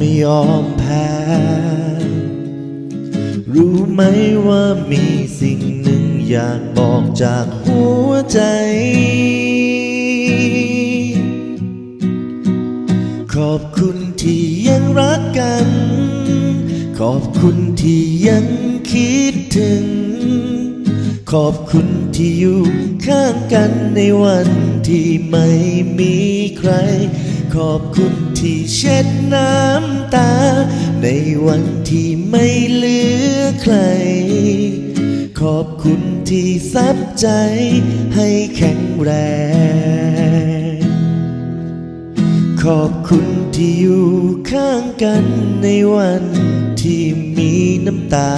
ม่ยอมแพ้ รู้ไหมว่ามีสิ่งหนึ่งอยากบอกจากหัวใจ ขอบคุณที่ยังรักกัน ขอบคุณที่ยังคิดถึง ขอบคุณที่อยู่ข้างกันในวันที่ไม่มีใคร ขอบคุณที่เช็ดน้ำตา ในวันที่ไม่เหลือใคร ขอบคุณที่ซับใจให้แข็งแรง ขอบคุณที่อยู่ข้างกันในวันที่มีน้ำตา